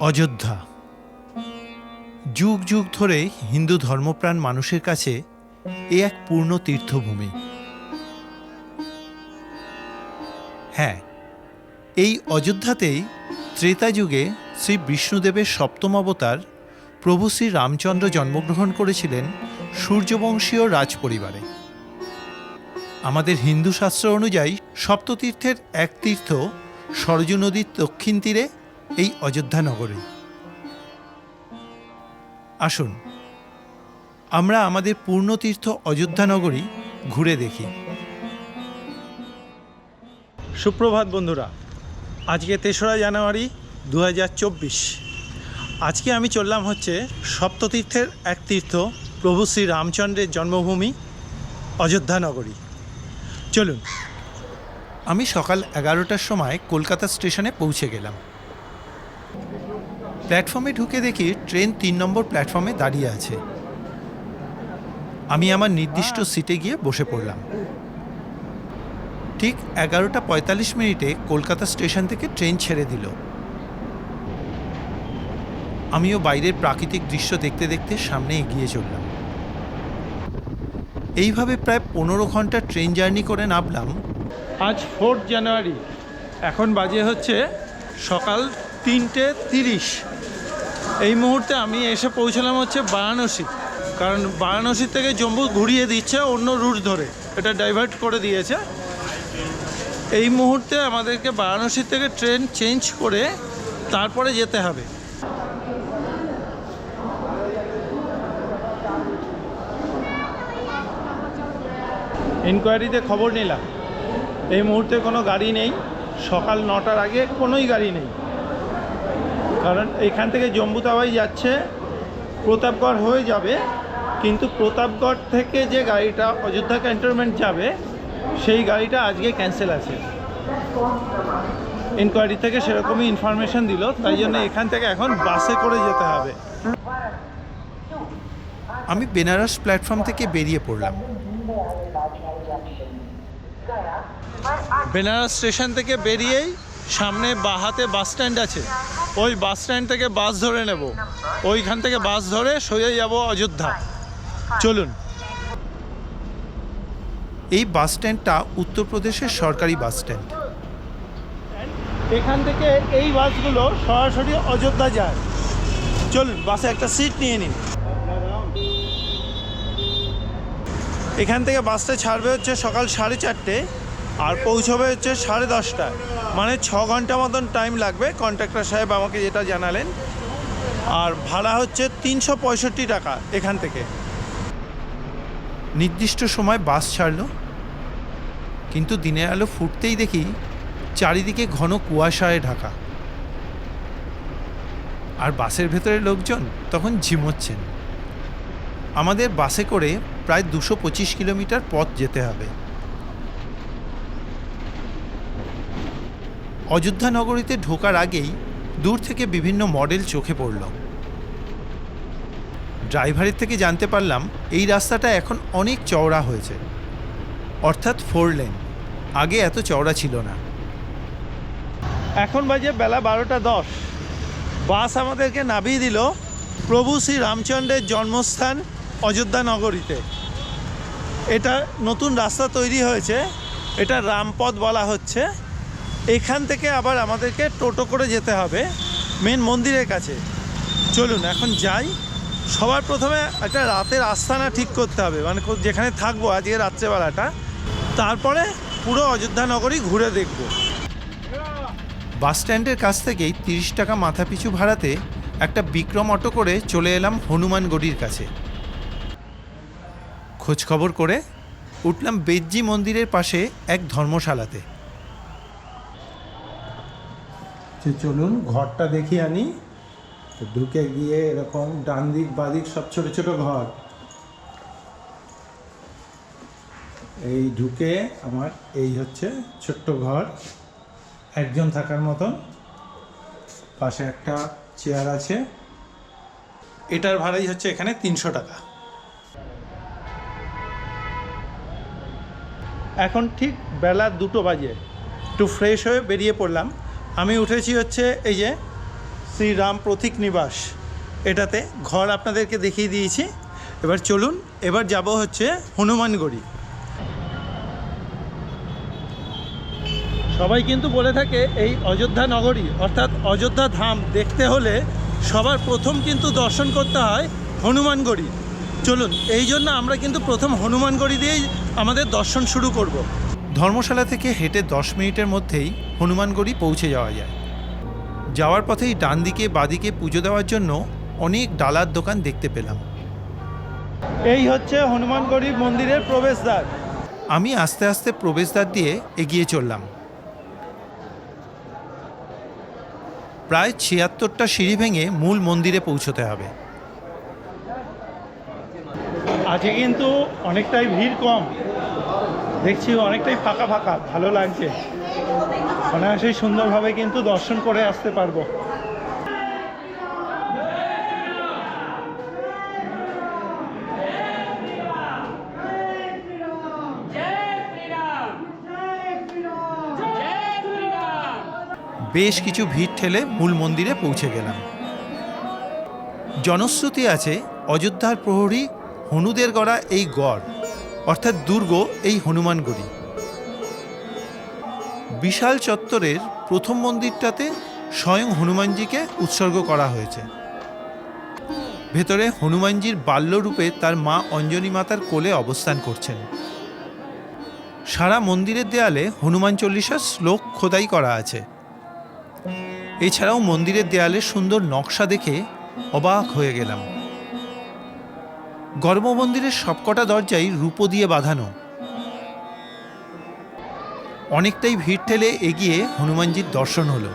অযোধ্যা। যুগ যুগ ধরে হিন্দু ধর্মপ্রাণ মানুষের কাছে এ এক পূর্ণ তীর্থভূমি। হ্যাঁ এই অযোধ্যাতেই ত্রেতা যুগে শ্রী বিষ্ণুদেবের সপ্তম অবতার প্রভু শ্রী রামচন্দ্র জন্মগ্রহণ করেছিলেন সূর্যবংশীয় রাজ পরিবারে আমাদের হিন্দু শাস্ত্র অনুযায়ী সপ্ততীর্থের এক তীর্থ সরজু নদীর দক্ষিণ তীরে এই অযোধ্যা নগরে আসুন আমরা আমাদের পূর্ণতীর্থ অযোধ্যা নগরী ঘুরে দেখি। সুপ্রভাত বন্ধুরা আজকে তেসরা জানুয়ারি দু হাজার চব্বিশ। আজকে আমি চললাম হচ্ছে সপ্ততীর্থের এক তীর্থ প্রভু শ্রী রামচন্দ্রের জন্মভূমি অযোধ্যা নগরী চলুন। আমি সকাল এগারোটার সময় কলকাতা স্টেশনে পৌঁছে গেলাম। প্ল্যাটফর্মে ঢুকে দেখি ট্রেন তিন নম্বর প্ল্যাটফর্মে দাঁড়িয়ে আছে। আমি আমার নির্দিষ্ট সিটে গিয়ে বসে পড়লাম। ঠিক এগারোটা পঁয়তাল্লিশ মিনিটে কলকাতা স্টেশন থেকে ট্রেন ছেড়ে দিল। আমিও বাইরের প্রাকৃতিক দৃশ্য দেখতে দেখতে সামনে এগিয়ে চললাম। এইভাবে প্রায় পনেরো ঘণ্টা ট্রেন জার্নি করে নামলাম। আজ ফোর্থ জানুয়ারি। এখন বাজে হচ্ছে সকাল তিনটে তিরিশ। এই মুহূর্তে আমি এসে পৌঁছলাম হচ্ছে বারাণসী। কারণ বারাণসী থেকে জম্মু ঘুরিয়ে দিচ্ছে অন্য রুট ধরে। এটা ডাইভার্ট করে দিয়েছে। এই মুহূর্তে আমাদেরকে বারাণসী থেকে ট্রেন চেঞ্জ করে তারপরে যেতে হবে। ইনকোয়ারিতে খবর নিলাম। এই মুহূর্তে কোনো গাড়ি নেই। সকাল নটার আগে কোনোই গাড়ি নেই। কারণ এখান থেকে জম্বুতাবাই যাচ্ছে প্রতাপগড় হয়ে যাবে কিন্তু প্রতাপগড় থেকে যে গাড়িটা অযোধ্যা ক্যান্টনমেন্ট যাবে সেই গাড়িটা আজকে ক্যান্সেল আছে। ইনকোয়ারি থেকে সেরকমই ইনফরমেশন দিল তাই জন্য এখান থেকে এখন বাসে করে যেতে হবে। আমি বেনারস প্ল্যাটফর্ম থেকে বেরিয়ে পড়লাম। বেনারস স্টেশন থেকে বেরিয়েই সামনে বাহাতে বাস স্ট্যান্ড আছে। ওই বাস স্ট্যান্ড থেকে বাস ধরে নেব। ওইখান থেকে বাস ধরে সোজা যাব অযোধ্যা। চলুন। এই বাস স্ট্যান্ডটা উত্তরপ্রদেশের সরকারি বাস স্ট্যান্ড। এখান থেকে এই বাসগুলো সরাসরি অযোধ্যা যায়। চলুন বাসে একটা সিট নিয়ে নিন। এখান থেকে বাসটা ছাড়বে হচ্ছে সকাল সাড়ে চারটে আর পৌঁছবে হচ্ছে সাড়ে দশটায়। মানে ছ ঘণ্টা মতন টাইম লাগবে। কন্ট্রাক্টর সাহেব আমাকে যেটা জানালেন। আর ভাড়া হচ্ছে তিনশো পঁয়ষট্টি টাকা এখান থেকে। নির্দিষ্ট সময় বাস ছাড়লো। কিন্তু দিনের আলো ফুটতেই দেখি চারিদিকে ঘন কুয়াশায় ঢাকা। আর বাসের ভেতরে লোকজন তখন ঝিমোচ্ছেন। আমাদের বাসে করে প্রায় দুশো পঁচিশ কিলোমিটার পথ যেতে হবে। অযোধ্যা নগরীতে ঢোকার আগেই দূর থেকে বিভিন্ন মডেল চোখে পড়ল। ড্রাইভারের থেকে জানতে পারলাম, এই রাস্তাটা এখন অনেক চওড়া হয়েছে। অর্থাৎ ফোর লেন। আগে এত চওড়া ছিল না। এখন বাজে বেলা বারোটা দশ। বাস আমাদেরকে নামিয়ে দিল প্রভু শ্রী রামচন্দ্রের জন্মস্থান অযোধ্যা নগরীতে এটা নতুন রাস্তা তৈরি হয়েছে। এটা রামপথ বলা হচ্ছে। এখান থেকে আবার আমাদেরকে টোটো করে যেতে হবে মেন মন্দিরের কাছে। চলুন, এখন যাই। সবার প্রথমে একটা রাতের আস্থানা ঠিক করতে হবে মানে যেখানে থাকব আজকে রাত্রেবেলাটা। তারপরে পুরো অযোধ্যা নগরী ঘুরে দেখব। বাস স্ট্যান্ডের কাছ থেকেই তিরিশ টাকা মাথাপিছু ভাড়াতে একটা বিক্রম অটো করে চলে এলাম হনুমান হনুমানগড়ির কাছে। খোঁজ খবর করে উঠলাম বেজ্জি মন্দিরের পাশে এক ধর্মশালাতে। চলুন ঘরটা দেখি আনি। ঢুকে গিয়ে এরকম ডান দিক বাদিক সব ছোট ছোট ঘর। এই ঢুকে আমার এই হচ্ছে ছোট্ট ঘর। একজন থাকার মতন। পাশে একটা চেয়ার আছে। এটার ভাড়াই হচ্ছে এখানে তিনশো টাকা। এখন ঠিক বেলা দুটো বাজে। একটু ফ্রেশ হয়ে বেরিয়ে পড়লাম। আমি উঠেছি হচ্ছে এই যে শ্রীরাম প্রতীক নিবাস। এটাতে ঘর আপনাদেরকে দেখিয়ে দিয়েছি। এবার চলুন, এবার যাব হচ্ছে হনুমানগড়ি। সবাই কিন্তু বলে থাকে এই অযোধ্যা নগরী, অর্থাৎ অযোধ্যা ধাম দেখতে হলে সবার প্রথম কিন্তু দর্শন করতে হয় হনুমানগড়ি। চলুন, এই জন্য আমরা কিন্তু প্রথম হনুমানগড়ি দিয়েই আমাদের দর্শন শুরু করব। ধর্মশালা থেকে হেঁটে দশ মিনিটের মধ্যেই হনুমানগড়ি পৌঁছে যাওয়া যায়। যাওয়ার পথেই ডান দিকে বাদিকে পুজো দেওয়ার জন্য অনেক ডালার দোকান দেখতে পেলাম। এই হচ্ছে হনুমানগড়ি মন্দিরের প্রবেশদ্বার। আমি আস্তে আস্তে প্রবেশদ্বার দিয়ে এগিয়ে চললাম। প্রায় ছিয়াত্তরটা সিঁড়ি ভেঙে মূল মন্দিরে পৌঁছতে হবে। আজকে কিন্তু অনেকটাই ভিড় কম। দেখছি অনেকটাই ফাঁকা ফাঁকা, ভালো লাগছে। অনায়াসেই সুন্দরভাবে কিন্তু দর্শন করে আসতে পারব। বেশ কিছু ভিড় ঠেলে মূল মন্দিরে পৌঁছে গেলাম। জনশ্রুতি আছে অযোধ্যার প্রহরী হনুদের গড়া এই গড়। অর্থাৎ দুর্গ এই হনুমানগড়ি। বিশাল চত্বরের প্রথম মন্দিরটাতে স্বয়ং হনুমানজিকে উৎসর্গ করা হয়েছে। ভেতরে হনুমানজির বাল্যরূপে তার মা অঞ্জনী মাতার কোলে অবস্থান করছেন। সারা মন্দিরের দেয়ালে হনুমান চল্লিশার শ্লোক খোদাই করা আছে। এছাড়াও মন্দিরের দেয়ালে সুন্দর নকশা দেখে অবাক হয়ে গেলাম। গর্ভমন্দিরের সবকটা দরজাই রূপো দিয়ে বাঁধানো। অনেকটাই ভিড় ঠেলে এগিয়ে হনুমানজির দর্শন হলো।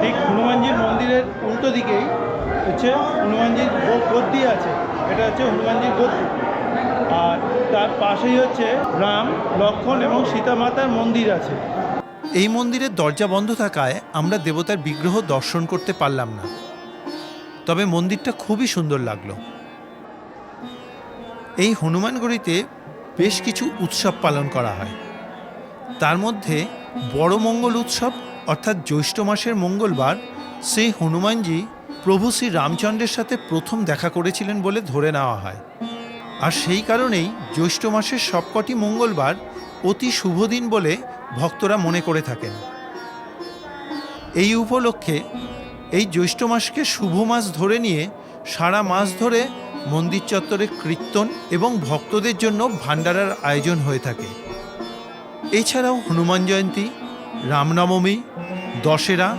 ঠিক হনুমানজির মন্দিরের উল্টো দিকেই হচ্ছে হনুমানজির গদ্দি আছে। এটা হচ্ছে হনুমানজির গদ্দি। আর তার পাশেই হচ্ছে রাম, লক্ষণ এবং সীতা মাতার মন্দির আছে। এই মন্দিরের দরজা বন্ধ থাকায় আমরা দেবতার বিগ্রহ দর্শন করতে পারলাম না। তবে মন্দিরটা খুবই সুন্দর লাগল। এই হনুমানগড়িতে বেশ কিছু উৎসব পালন করা হয়। তার মধ্যে বড় মঙ্গল উৎসব অর্থাৎ জ্যৈষ্ঠ মাসের মঙ্গলবার সেই হনুমানজি প্রভু শ্রী রামচন্দ্রের সাথে প্রথম দেখা করেছিলেন বলে ধরে নেওয়া হয়। আর সেই কারণেই জ্যৈষ্ঠ মাসের সবকটি মঙ্গলবার অতি শুভ দিন বলে ভক্তরা মনে করে থাকেন। এই উপলক্ষে এই জ্যৈষ্ঠ মাসকে শুভ মাস ধরে নিয়ে সারা মাস ধরে মন্দির চত্বরে কীর্তন এবং ভক্তদের জন্য ভাণ্ডারার আয়োজন হয়ে থাকে। এছাড়াও হনুমান জয়ন্তী, রামনবমী, দশেরা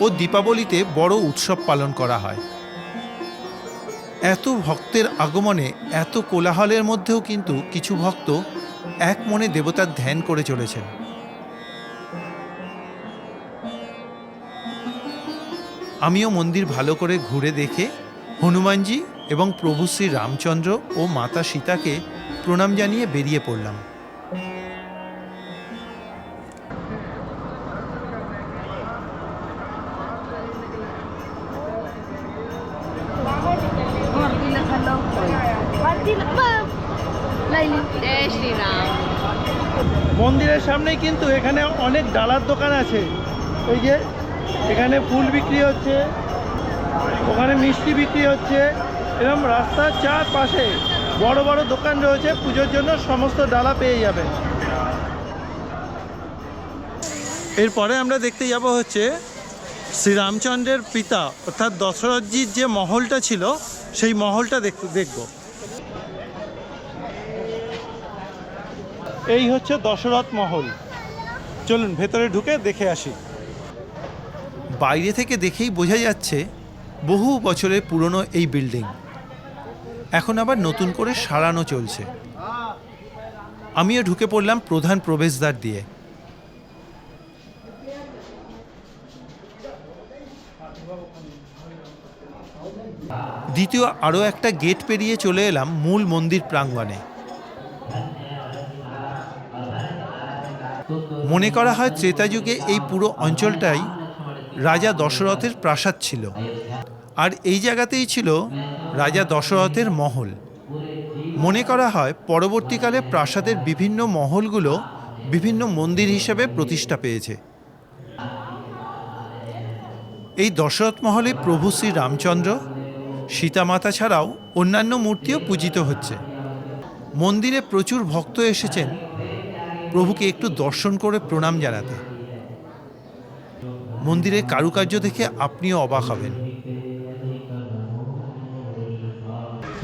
ও দীপাবলিতে বড় উৎসব পালন করা হয়। এত ভক্তের আগমনে এত কোলাহলের মধ্যেও কিন্তু কিছু ভক্ত এক মনে দেবতার ধ্যান করে চলেছেন। আমিও মন্দির ভালো করে ঘুরে দেখে হনুমানজি এবং প্রভু শ্রী রামচন্দ্র ও মাতা সীতাকে প্রণাম জানিয়ে বেরিয়ে পড়লাম। মন্দিরের সামনে কিন্তু এখানে অনেক ডালার দোকান আছে। এই যে এখানে ফুল বিক্রি হচ্ছে, ওখানে মিষ্টি বিক্রি হচ্ছে এরকম রাস্তার চারপাশে বড় বড় দোকান রয়েছে, পুজোর জন্য সমস্ত ডালা পেয়ে যাবেন এরপরে আমরা দেখতে যাব হচ্ছে শ্রীরামচন্দ্রের পিতা, অর্থাৎ দশরথজির যে মহলটা ছিল, সেই মহলটা দেখতে দেখব। এই হচ্ছে দশরথ মহল। চলুন, ভেতরে ঢুকে দেখে আসি। বাইরে থেকে দেখেই বোঝা যাচ্ছে বহু বছরের পুরনো এই বিল্ডিং। এখন আবার নতুন করে সারানো চলছে। আমিও ঢুকে পড়লাম প্রধান প্রবেশদ্বার দিয়ে। দ্বিতীয় আরও একটা গেট পেরিয়ে চলে এলাম মূল মন্দির প্রাঙ্গণে। মনে করা হয় ত্রেতা যুগে এই পুরো অঞ্চলটাই রাজা দশরথের প্রাসাদ ছিল। আর এই জায়গাতেই ছিল রাজা দশরথের মহল। মনে করা হয় পরবর্তীকালে প্রাসাদের বিভিন্ন মহলগুলো বিভিন্ন মন্দির হিসেবে প্রতিষ্ঠা পেয়েছে। এই দশরথ মহলে প্রভু শ্রী রামচন্দ্র, সীতামাতা ছাড়াও অন্যান্য মূর্তিও পূজিত হচ্ছে। মন্দিরে প্রচুর ভক্ত এসেছেন। প্রভুকে একটু দর্শন করে প্রণাম জানাতে। মন্দিরের কারুকার্য দেখে আপনিও অবাক হবেন।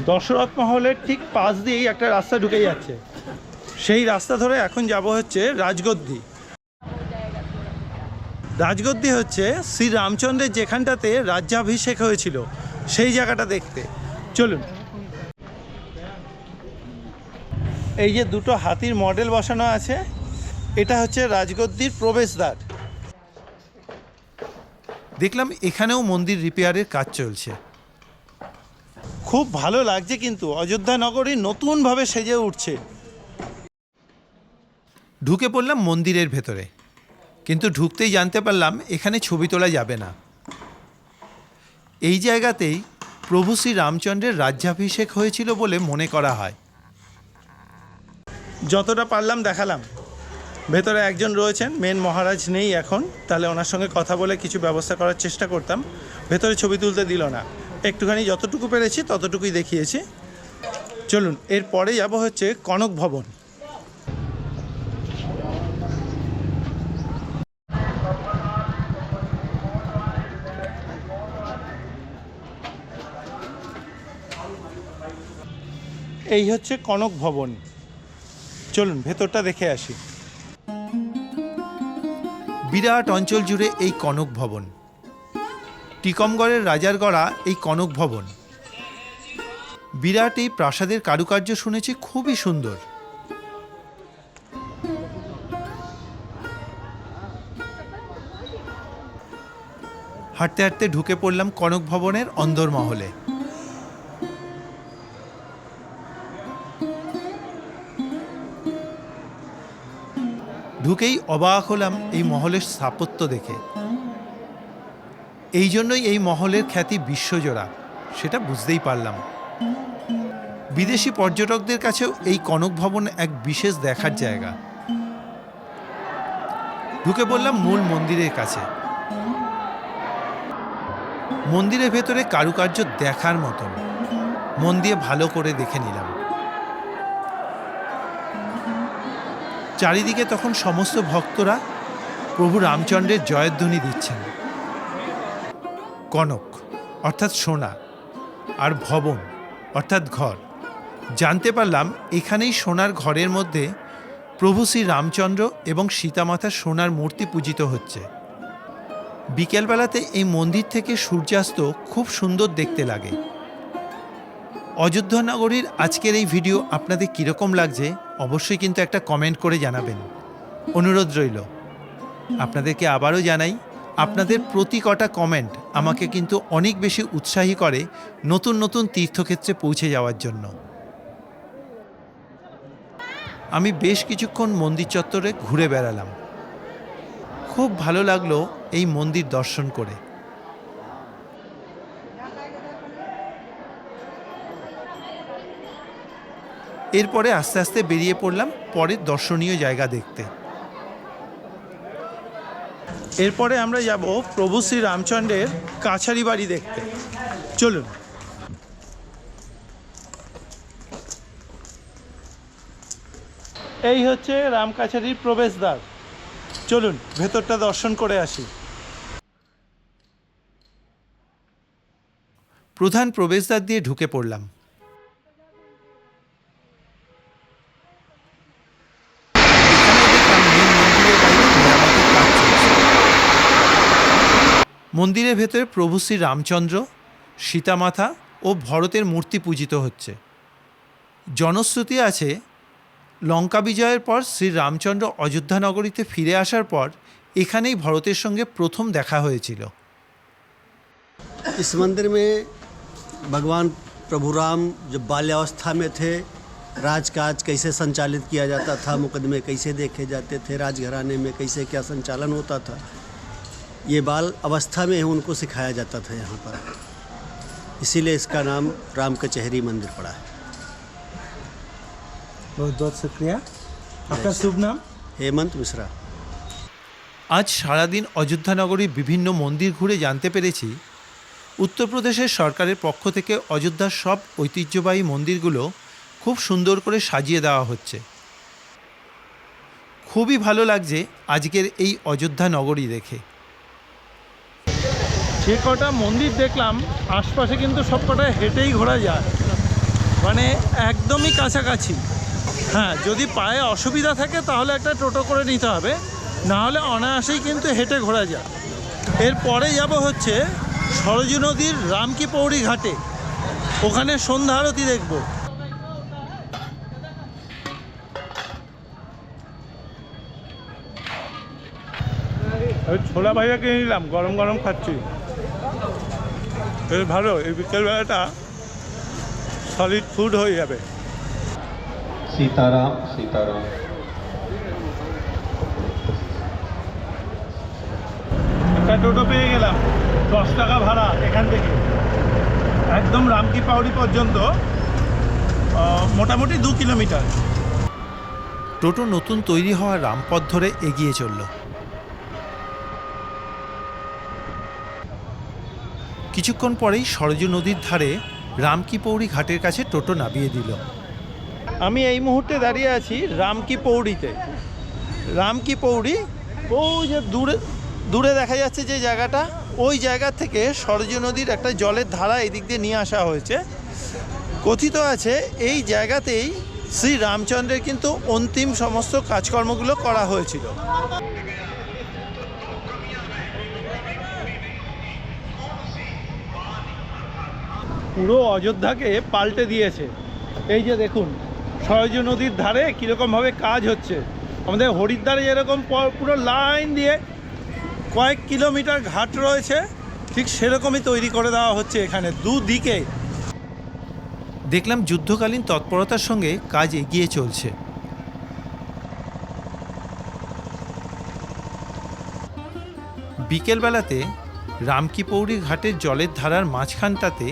দশরথ মহলের ঠিক পাশ দিয়েই একটা রাস্তা ঢুকে যাচ্ছে। সেই রাস্তা ধরে এখন যাব হচ্ছে রাজগদ্দি। রাজগদ্দি হচ্ছে শ্রী রামচন্দ্রের যেখানটাতে রাজ্যাভিষেক হয়েছিল, সেই জায়গাটা দেখতে। চলুন। এই যে দুটো হাতির মডেল বসানো আছে, এটা হচ্ছে রাজগদ্দির প্রবেশদ্বার। দেখলাম এখানেও মন্দির রিপেয়ারের কাজ চলছে। খুব ভালো লাগছে কিন্তু অযোধ্যা নগরী নতুনভাবে সেজে উঠছে। ঢুকে পড়লাম মন্দিরের ভেতরে। কিন্তু ঢুকতেই জানতে পারলাম এখানে ছবি তোলা যাবে না। এই জায়গাতেই প্রভু শ্রী রামচন্দ্রের রাজ্যাভিষেক হয়েছিল বলে মনে করা হয়। যতটা পারলাম দেখালাম। ভেতরে একজন রয়েছেন মেন মহারাজ নেই এখন। তাহলে ওনার সঙ্গে কথা বলে কিছু ব্যবস্থা করার চেষ্টা করতাম। ভেতরে ছবি তুলতে দিল না। একটুখানি যতটুকু পেরেছি ততটুকুই দেখিয়েছি। চলুন এরপরে যাব হচ্ছে কনক ভবন। এই হচ্ছে কনক ভবন। চলুন, ভেতরটা দেখে আসি। বিরাট অঞ্চল জুড়ে এই কনক ভবন। টিকমগড়ের রাজার গড়া এই কনক ভবন। বিরাট এই প্রাসাদের কারুকার্য শুনেছি খুবই সুন্দর। হাঁটতে হাঁটতে ঢুকে পড়লাম কনক ভবনের অন্দরমহলে। ঢুকেই অবাক হলাম এই মহলের স্থাপত্য দেখে। এই জন্যই এই মহলের খ্যাতি বিশ্বজোড়া, সেটা বুঝতেই পারলাম। বিদেশি পর্যটকদের কাছেও এই কনক ভবন এক বিশেষ দেখার জায়গা। ঢুকে বললাম মূল মন্দিরের কাছে। মন্দিরের ভেতরে কারুকার্য দেখার মতন। মন দিয়ে ভালো করে দেখে নিলাম। চারিদিকে তখন সমস্ত ভক্তরা প্রভু রামচন্দ্রের জয়ধ্বনি দিচ্ছেন। কনক, অর্থাৎ সোনা, আর ভবন, অর্থাৎ ঘর। জানতে পারলাম এখানেই সোনার ঘরের মধ্যে প্রভু শ্রী রামচন্দ্র এবং সীতামাতার সোনার মূর্তি পূজিত হচ্ছে। বিকেলবেলাতে এই মন্দির থেকে সূর্যাস্ত খুব সুন্দর দেখতে লাগে। অযোধ্যা নগরীর আজকের এই ভিডিও আপনাদের কীরকম লাগছে অবশ্যই কিন্তু একটা কমেন্ট করে জানাবেন। অনুরোধ রইল। আপনাদেরকে আবারও জানাই, আপনাদের প্রতি কটা কমেন্ট আমাকে কিন্তু অনেক বেশি উৎসাহী করে নতুন নতুন তীর্থক্ষেত্রে পৌঁছে যাওয়ার জন্য। আমি বেশ কিছুক্ষণ মন্দির চত্বরে ঘুরে বেড়ালাম। খুব ভালো লাগল এই মন্দির দর্শন করে। এরপরে আস্তে আস্তে বেরিয়ে পড়লাম পরের দর্শনীয় জায়গা দেখতে। এরপরে আমরা যাব প্রভু শ্রী রামচন্দ্রের কাছারি বাড়ি দেখতে। চলুন। এই হচ্ছে রাম কাছারির প্রবেশদ্বার। চলুন, ভেতরটা দর্শন করে আসি। প্রধান প্রবেশদ্বার দিয়ে ঢুকে পড়লাম। মন্দিরের ভেতরে প্রভু শ্রী রামচন্দ্র সীতামাতা ও ভরতের মূর্তি পূজিত হচ্ছে জনশ্রুতি আছে লঙ্কা বিজয়ের পর শ্রী রামচন্দ্র অযোধ্যা নগরীতে ফিরে আসার পর এখানেই ভরতের সঙ্গে প্রথম দেখা হয়েছিল इस मंदिर में भगवान प्रभु राम जब बाल्यावस्था में थे राजकाज कैसे संचालित किया जाता था मुकदमे कैसे देखे जाते थे राजघराने में कैसे क्या संचालन होता था ये बाल अवस्था में ही उनको सिखाया जाता था यहाँ पर इसीलिए इसका नाम राम कचहरी मंदिर पड़ा है बहुत बहुत शुक्रिया आपका शुभ नाम हेमंत मिश्रा আজ সারাদিন অযোধ্যা নগরীর বিভিন্ন মন্দির ঘুরে জানতে পেরেছি উত্তরপ্রদেশের সরকারের পক্ষ থেকে অযোধ্যার সব ঐতিহ্যবাহী মন্দিরগুলো খুব সুন্দর করে সাজিয়ে দেওয়া হচ্ছে খুবই ভালো লাগছে আজকের এই অযোধ্যা নগরী দেখে যে কটা মন্দির দেখলাম, আশপাশে কিন্তু সব কটা হেঁটেই ঘোরা যায়। মানে একদমই কাছাকাছি। হ্যাঁ যদি পায়ে অসুবিধা থাকে তাহলে একটা টোটো করে নিতে হবে না হলে অনায়াসেই কিন্তু হেঁটে ঘোরা যায়। এরপরে যাব হচ্ছে সরজু নদীর রামকি পৌড়ি ঘাটে। ওখানে সন্ধ্যা আরতি দেখব। ছোলা ভাইয়া কিনে নিলাম, গরম গরম খাচ্ছি। বেশ ভালো এই বিকেলবেলাটা সলিড ফুড হয়ে যাবে। সীতারাম সীতারাম। একটা টোটো পেয়ে গেলাম দশ টাকা ভাড়া এখান থেকে। একদম রামকি পাউরি পর্যন্ত মোটামুটি দু কিলোমিটার। টোটো নতুন তৈরি হওয়া রামপথ ধরে এগিয়ে চলল। কিছুক্ষণ পরেই সরজু নদীর ধারে রামকি পৌড়ি ঘাটের কাছে টোটো নামিয়ে দিল। আমি এই মুহূর্তে দাঁড়িয়ে আছি রামকি পৌড়িতে রামকি পৌড়ি ওই যে দূরে দূরে দেখা যাচ্ছে যে জায়গাটা, ওই জায়গা থেকে সরজু নদীর একটা জলের ধারা এদিক দিয়ে নিয়ে আসা হয়েছে। কথিত আছে, এই জায়গাতেই শ্রী রামচন্দ্রের কিন্তু অন্তিম সমস্ত কাজকর্মগুলো করা হয়েছিল। পুরো অযোধ্যাকে পাল্টে দিয়েছে। এই যে দেখুন, সরজু নদীর ধারে কীরকমভাবে কাজ হচ্ছে। আমাদের হরিদ্বারে যেরকম পুরো লাইন দিয়ে কয়েক কিলোমিটার ঘাট রয়েছে, ঠিক সেরকমই তৈরি করে দেওয়া হচ্ছে এখানে, দুদিকে। দেখলাম যুদ্ধকালীন তৎপরতার সঙ্গে কাজ এগিয়ে চলছে। বিকেলবেলাতে রামকি পৌড়ি ঘাটের জলের ধারার মাঝখানটাতে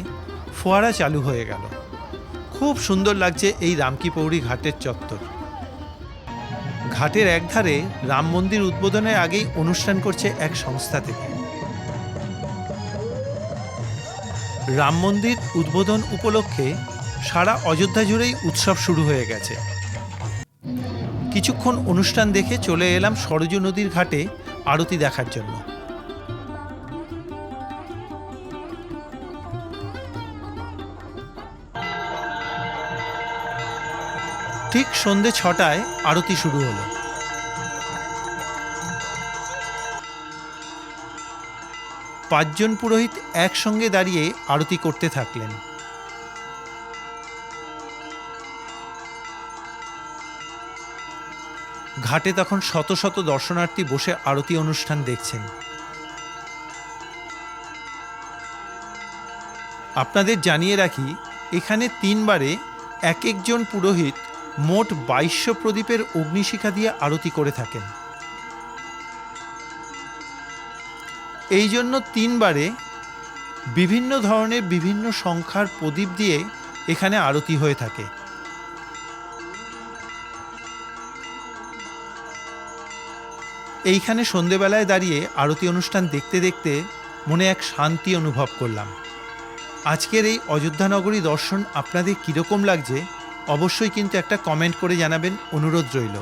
ফোয়ারা চালু হয়ে গেল। খুব সুন্দর লাগছে এই রামকি পৌড়ি ঘাটের চত্বর। ঘাটের একধারে রাম মন্দির উদ্বোধনের আগেই অনুষ্ঠান করছে এক সংস্থা থেকে। রাম মন্দির উদ্বোধন উপলক্ষে সারা অযোধ্যা জুড়েই উৎসব শুরু হয়ে গেছে। কিছুক্ষণ অনুষ্ঠান দেখে চলে এলাম সরজু নদীর ঘাটে আরতি দেখার জন্য। সন্ধে ছটায় আরতি শুরু হলো। পাঁচজন পুরোহিত একসঙ্গে দাঁড়িয়ে আরতি করতে থাকলেন। ঘাটে তখন শত শত দর্শনার্থী বসে আরতি অনুষ্ঠান দেখছেন। আপনাদের জানিয়ে রাখি, এখানে তিনবারে এক একজন পুরোহিত মোট বাইশশো প্রদীপের অগ্নিশিখা দিয়ে আরতি করে থাকেন। এই জন্য তিনবারে বিভিন্ন ধরনের বিভিন্ন সংখ্যার প্রদীপ দিয়ে এখানে আরতি হয়ে থাকে। এইখানে সন্ধেবেলায় দাঁড়িয়ে আরতি অনুষ্ঠান দেখতে দেখতে মনে এক শান্তি অনুভব করলাম। আজকের এই অযোধ্যা নগরী দর্শন আপনাদের কীরকম লাগছে অবশ্যই কিন্তু একটা কমেন্ট করে জানাবেন, অনুরোধ রইল।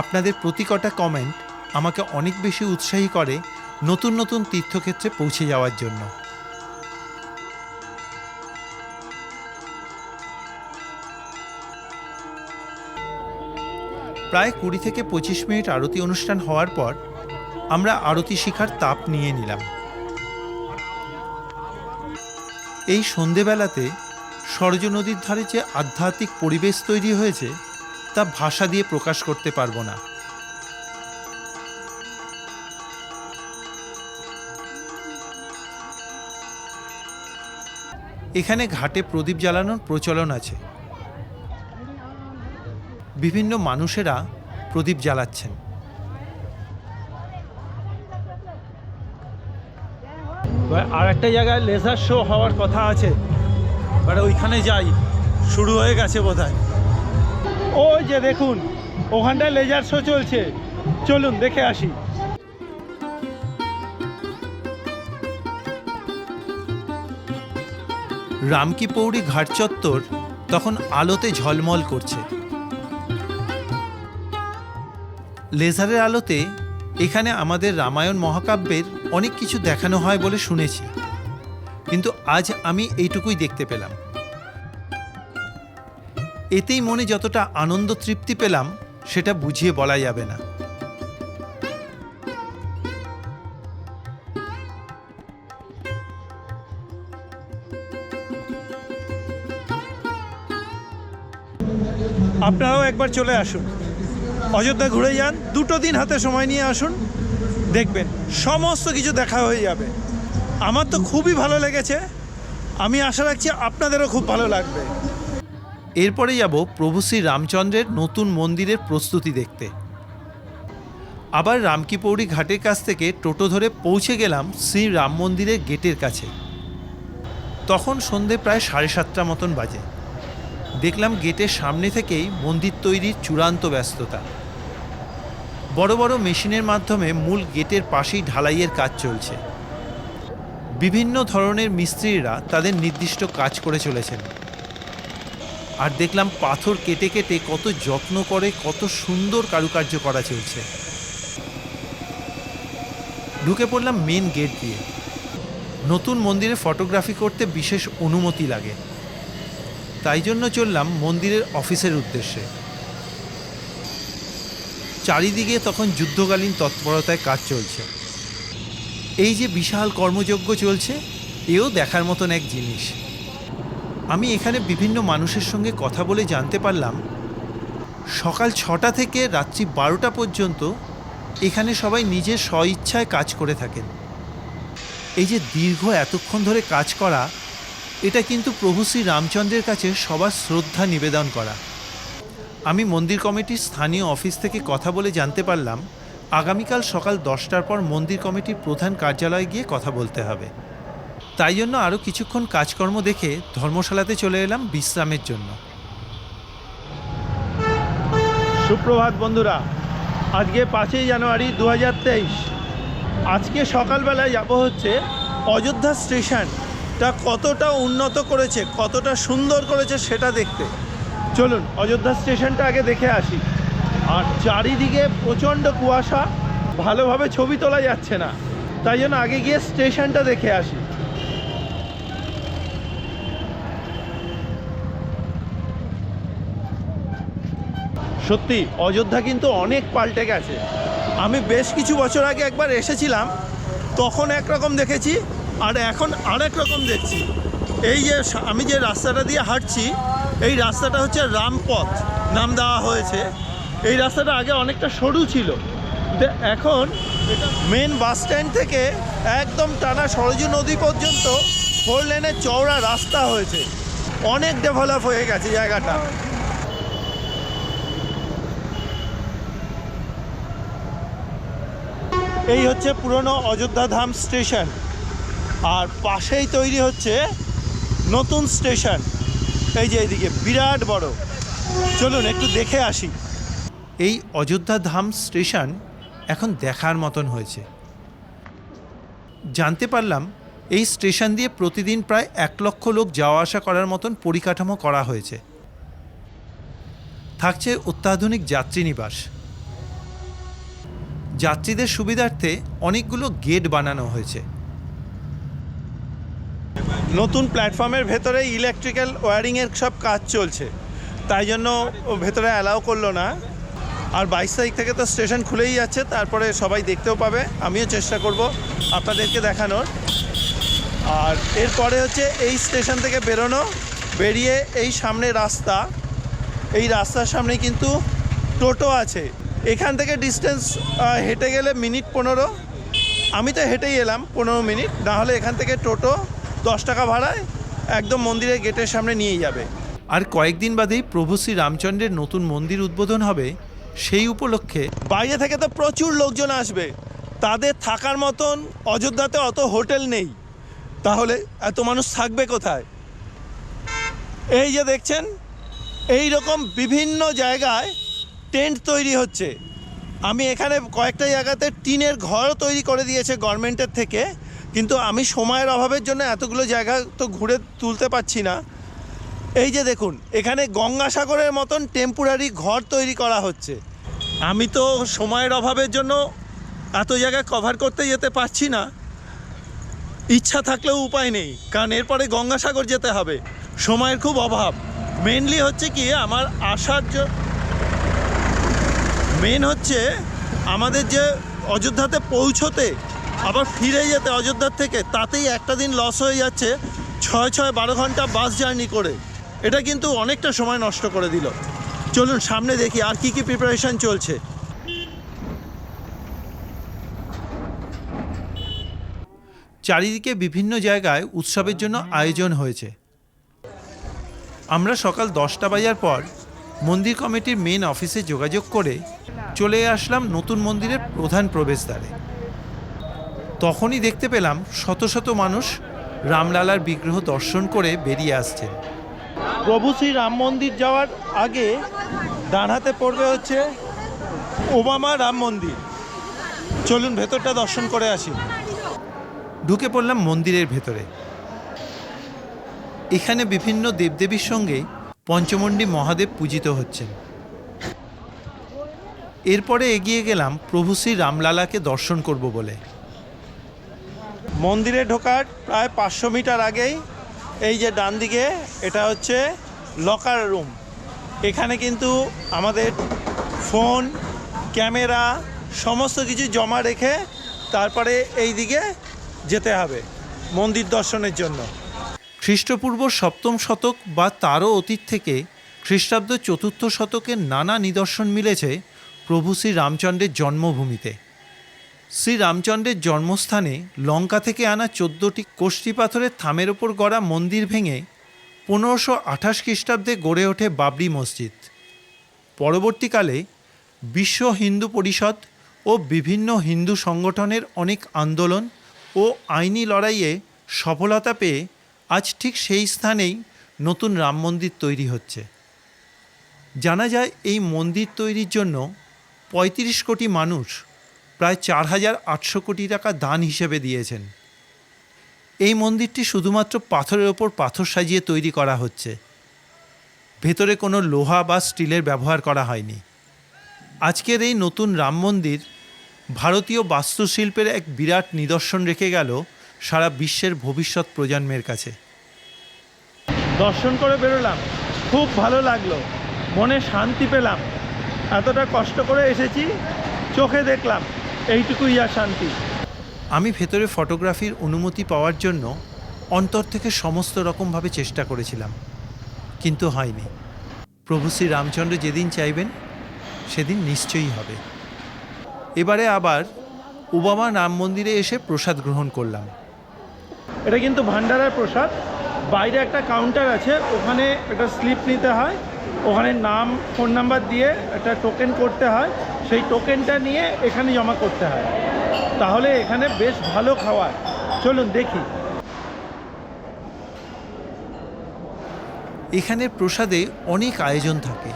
আপনাদের প্রতি কটা কমেন্ট আমাকে অনেক বেশি উৎসাহী করে নতুন নতুন তীর্থক্ষেত্রে পৌঁছে যাওয়ার জন্য। প্রায় কুড়ি থেকে পঁচিশ মিনিট আরতি অনুষ্ঠান হওয়ার পর আমরা আরতি শিখার তাপ নিয়ে নিলাম। এই সন্ধেবেলাতে সরজ নদীর ধারে যে আধ্যাত্মিক পরিবেশ তৈরি হয়েছে, তা ভাষা দিয়ে প্রকাশ করতে পারব না। এখানে ঘাটে প্রদীপ জ্বালানোর প্রচলন আছে। বিভিন্ন মানুষেরা প্রদীপ জ্বালাচ্ছেন। আর একটা জায়গায় লেজার শো হওয়ার কথা আছে। এবারে ওইখানে যাই। শুরু হয়ে গেছে বোধহয়। ওই যে দেখুন ওখানটায় লেজার শো চলছে। চলুন দেখে আসি। রামকি পৌড়ি ঘাট চত্বর তখন আলোতে ঝলমল করছে। লেজারের আলোতে এখানে আমাদের রামায়ণ মহাকাব্যের অনেক কিছু দেখানো হয় বলে শুনেছি। কিন্তু আজ আমি এইটুকুই দেখতে পেলাম। এতেই মনে যতটা আনন্দ তৃপ্তি পেলাম, সেটা বুঝিয়ে বলা যাবে না। আপনারাও একবার চলে আসুন। অযোধ্যা ঘুরে যান, দুটো দিন হাতে সময় নিয়ে আসুন, দেখবেন সমস্ত কিছু দেখা হয়ে যাবে। আমার তো খুবই ভালো লেগেছে। আমি আশা রাখছি আপনাদেরও খুব ভালো লাগবে। এরপরে যাব প্রভু শ্রী রামচন্দ্রের নতুন মন্দিরের প্রস্তুতি দেখতে। আবার রামকিপৌড়ি ঘাটের কাছ থেকে টোটো ধরে পৌঁছে গেলাম শ্রী রাম মন্দিরের গেটের কাছে। তখন সন্ধে প্রায় সাড়ে সাতটা মতন বাজে। দেখলাম গেটের সামনে থেকেই মন্দির তৈরির চূড়ান্ত ব্যস্ততা। বড় বড় মেশিনের মাধ্যমে মূল গেটের পাশেই ঢালাইয়ের কাজ চলছে। বিভিন্ন ধরনের মিস্ত্রিরা তাদের নির্দিষ্ট কাজ করে চলেছেন। আর দেখলাম পাথর কেটে কেটে কত যত্ন করে, কত সুন্দর কারুকার্য করা চলছে। ঢুকে পড়লাম মেন গেট দিয়ে। নতুন মন্দিরে ফটোগ্রাফি করতে বিশেষ অনুমতি লাগে। তাই জন্য চললাম মন্দিরের অফিসের উদ্দেশ্যে। চারিদিকে তখন যুদ্ধকালীন তৎপরতায় কাজ চলছে। এই যে বিশাল কর্মযজ্ঞ চলছে, এও দেখার মতন এক জিনিস। আমি এখানে বিভিন্ন মানুষের সঙ্গে কথা বলে জানতে পারলাম, সকাল ছটা থেকে রাত্রি বারোটা পর্যন্ত এখানে সবাই নিজের স্বইচ্ছায় কাজ করে থাকেন। এই যে দীর্ঘ এতক্ষণ ধরে কাজ করা, এটা কিন্তু প্রভু শ্রী রামচন্দ্রের কাছে সবার শ্রদ্ধা নিবেদন করা। আমি মন্দির কমিটির স্থানীয় অফিস থেকে কথা বলে জানতে পারলাম আগামীকাল সকাল দশটার পর মন্দির কমিটির প্রধান কার্যালয়ে গিয়ে কথা বলতে হবে। তাই জন্য আরও কিছুক্ষণ কাজকর্ম দেখে ধর্মশালাতে চলে এলাম বিশ্রামের জন্য। সুপ্রভাত বন্ধুরা, আজকে পাঁচই জানুয়ারি দু হাজার তেইশ। আজকে সকালবেলায় যাব হচ্ছে অযোধ্যা স্টেশনটা কতটা উন্নত করেছে, কতটা সুন্দর করেছে সেটা দেখতে। চলুন অযোধ্যা স্টেশনটা আগে দেখে আসি। আর চারিদিকে প্রচণ্ড কুয়াশা। ভালোভাবে ছবি তোলা যাচ্ছে না। তাই জন্য আগে গিয়ে স্টেশনটা দেখে আসি। সত্যি, অযোধ্যা কিন্তু অনেক পাল্টে গেছে। আমি বেশ কিছু বছর আগে একবার এসেছিলাম, তখন একরকম দেখেছি, আর এখন আরেক রকম দেখছি। এই যে আমি যে রাস্তাটা দিয়ে হাঁটছি, এই রাস্তাটা হচ্ছে রামপথ। নাম দেওয়া হয়েছে। এই রাস্তাটা আগে অনেকটা সরু ছিল। এখন মেন বাস স্ট্যান্ড থেকে একদম টানা সরজু নদী পর্যন্ত ফোর লেনের চওড়া রাস্তা হয়েছে। অনেক ডেভেলপ হয়ে গেছে জায়গাটা। এই হচ্ছে পুরনো অযোধ্যা ধাম স্টেশন। আর পাশেই তৈরি হচ্ছে নতুন স্টেশন। এই যে এইদিকে, বিরাট বড়। চলুন একটু দেখে আসি। এই অযোধ্যা ধাম স্টেশন এখন দেখার মতন হয়েছে। জানতে পারলাম, এই স্টেশন দিয়ে প্রতিদিন প্রায় এক লক্ষ লোক যাওয়া আসা করার মতন পরিকাঠামো করা হয়েছে। থাকছে অত্যাধুনিক যাত্রীনিবাস। যাত্রীদের সুবিধার্থে অনেকগুলো গেট বানানো হয়েছে। নতুন প্ল্যাটফর্মের ভেতরে ইলেকট্রিক্যাল ওয়্যারিংয়ের সব কাজ চলছে। তাই জন্য ভেতরে অ্যালাউ করল না। আর বাইশ তারিখ থেকে তো স্টেশন খুলেই যাচ্ছে, তারপরে সবাই দেখতেও পাবে। আমিও চেষ্টা করব আপনাদেরকে দেখানোর। আর এরপরে হচ্ছে এই স্টেশন থেকে বেরোনো, বেরিয়ে এই সামনে রাস্তা। এই রাস্তার সামনে কিন্তু টোটো আছে। এখান থেকে ডিস্টেন্স হেঁটে গেলে মিনিট পনেরো। আমি তো হেঁটেই এলাম পনেরো মিনিট, না হলে এখান থেকে টোটো দশ টাকা ভাড়ায় একদম মন্দিরের গেটের সামনে নিয়ে যাবে। আর কয়েকদিন বাদেই প্রভু শ্রী রামচন্দ্রের নতুন মন্দির উদ্বোধন হবে। সেই উপলক্ষে বাইরে থেকে তো প্রচুর লোকজন আসবে। তাদের থাকার মতন অযোধ্যাতে অত হোটেল নেই। তাহলে এত মানুষ থাকবে কোথায়? এই যে দেখছেন, এই রকম বিভিন্ন জায়গায় টেন্ট তৈরি হচ্ছে। আমি এখানে কয়েকটা জায়গাতে টিনের ঘর তৈরি করে দিয়েছে গভর্নমেন্টের থেকে, কিন্তু আমি সময়ের অভাবের জন্য এতগুলো জায়গা তো ঘুরে তুলতে পারছি না। এই যে দেখুন, এখানে গঙ্গাসাগরের মতন টেম্পোরারি ঘর তৈরি করা হচ্ছে। আমি তো সময়ের অভাবের জন্য এত জায়গায় কভার করতে যেতে পারছি না। ইচ্ছা থাকলেও উপায় নেই, কারণ এরপরে গঙ্গাসাগর যেতে হবে। সময়ের খুব অভাব। মেনলি হচ্ছে কি, আমার আসার মেন হচ্ছে আমাদের যে অযোধ্যাতে পৌঁছতে, আবার ফিরে যেতে অযোধ্যার থেকে, তাতেই একটা দিন লস হয়ে যাচ্ছে, ছয় ছয়, বারো ঘণ্টা বাস জার্নি করে। এটা কিন্তু অনেকটা সময় নষ্ট করে দিল। চলুন সামনে দেখি আর কি কি প্রিপারেশন চলছে। চারিদিকে বিভিন্ন জায়গায় উৎসবের জন্য আয়োজন হয়েছে। আমরা সকাল দশটা বাজার পর মন্দির কমিটির মেন অফিসে যোগাযোগ করে চলে আসলাম নতুন মন্দিরের প্রধান প্রবেশদ্বারে। তখনই দেখতে পেলাম শত শত মানুষ রামলালার বিগ্রহ দর্শন করে বেরিয়ে আসছেন। প্রভু শ্রী রাম মন্দির যাওয়ার আগে ডান হাতে পড়বে হচ্ছে ওবামা রাম মন্দির। চলুন ভেতরটা দর্শন করে আসি। ঢুকে পড়লাম মন্দিরের ভেতরে। এখানে বিভিন্ন দেবদেবীর সঙ্গে পঞ্চমণ্ডী মহাদেব পূজিত হচ্ছেন। এরপরে এগিয়ে গেলাম প্রভু শ্রী রামলালাকে দর্শন করব বলে। মন্দিরে ঢোকার প্রায় পাঁচশো মিটার আগেই এই যে ডান দিকে, এটা হচ্ছে লকার রুম এখানে কিন্তু আমাদের ফোন ক্যামেরা সমস্ত কিছু জমা রেখে তারপরে এই দিকে যেতে হবে মন্দির দর্শনের জন্য। খ্রিস্টপূর্ব সপ্তম শতক বা তারও অতীত থেকে খ্রিস্টাব্দ চতুর্থ শতকের নানা নিদর্শন মিলেছে প্রভু শ্রী রামচন্দ্রের জন্মভূমিতে। শ্রী রামচন্দ্রের জন্মস্থানে লঙ্কা থেকে আনা চোদ্দোটি কোষ্ঠী পাথরের থামের ওপর গড়া মন্দির ভেঙে পনেরোশো আঠাশ খ্রিস্টাব্দে গড়ে ওঠে বাবরি মসজিদ। পরবর্তীকালে বিশ্ব হিন্দু পরিষদ ও বিভিন্ন হিন্দু সংগঠনের অনেক আন্দোলন ও আইনি লড়াইয়ে সফলতা পেয়ে আজ ঠিক সেই স্থানেই নতুন রাম মন্দির তৈরি হচ্ছে। জানা যায় এই মন্দির তৈরির জন্য পঁয়ত্রিশ কোটি মানুষ প্রায় চার হাজার আটশো কোটি টাকা দান হিসেবে দিয়েছেন। এই মন্দিরটি শুধুমাত্র পাথরের ওপর পাথর সাজিয়ে তৈরি করা হচ্ছে। ভেতরে কোনো লোহা বা স্টিলের ব্যবহার করা হয়নি। আজকের এই নতুন রাম মন্দির ভারতীয় বাস্তুশিল্পের এক বিরাট নিদর্শন রেখে গেল সারা বিশ্বের ভবিষ্যৎ প্রজন্মের কাছে। দর্শন করে বেরোলাম। খুব ভালো লাগল। মনে শান্তি পেলাম। এতটা কষ্ট করে এসেছি, চোখে দেখলাম। এইটুকুই আর শান্তি। আমি ভেতরে ফটোগ্রাফির অনুমতি পাওয়ার জন্য অন্তর থেকে সমস্ত রকমভাবে চেষ্টা করেছিলাম কিন্তু হয়নি। প্রভু শ্রী রামচন্দ্র যেদিন চাইবেন সেদিন নিশ্চয়ই হবে। এবারে আবার ওবামা রাম মন্দিরে এসে প্রসাদ গ্রহণ করলাম। এটা কিন্তু ভান্ডারার প্রসাদ। বাইরে একটা কাউন্টার আছে ওখানে একটা স্লিপ নিতে হয় ওখানে নাম ফোন নাম্বার দিয়ে একটা টোকেন করতে হয়। সেই টোকেনটা নিয়ে এখানে জমা করতে হয়। তাহলে এখানে বেশ ভালো খাওয়ার চলুন দেখি। এখানে প্রসাদে অনেক আয়োজন থাকে।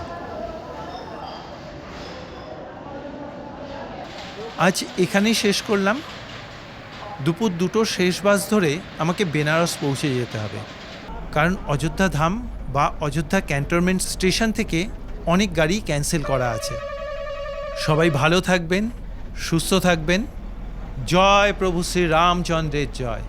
আজ এখানেই শেষ করলাম। দুপুর দুটো শেষ বাস ধরে আমাকে বেনারস পৌঁছে যেতে হবে। কারণ অযোধ্যা ধাম বা অযোধ্যা ক্যান্টনমেন্ট স্টেশন থেকে অনেক গাড়ি ক্যান্সেল করা আছে। সবাই ভালো থাকবেন সুস্থ থাকবেন। জয় প্রভু শ্রী রামচন্দ্রের জয়।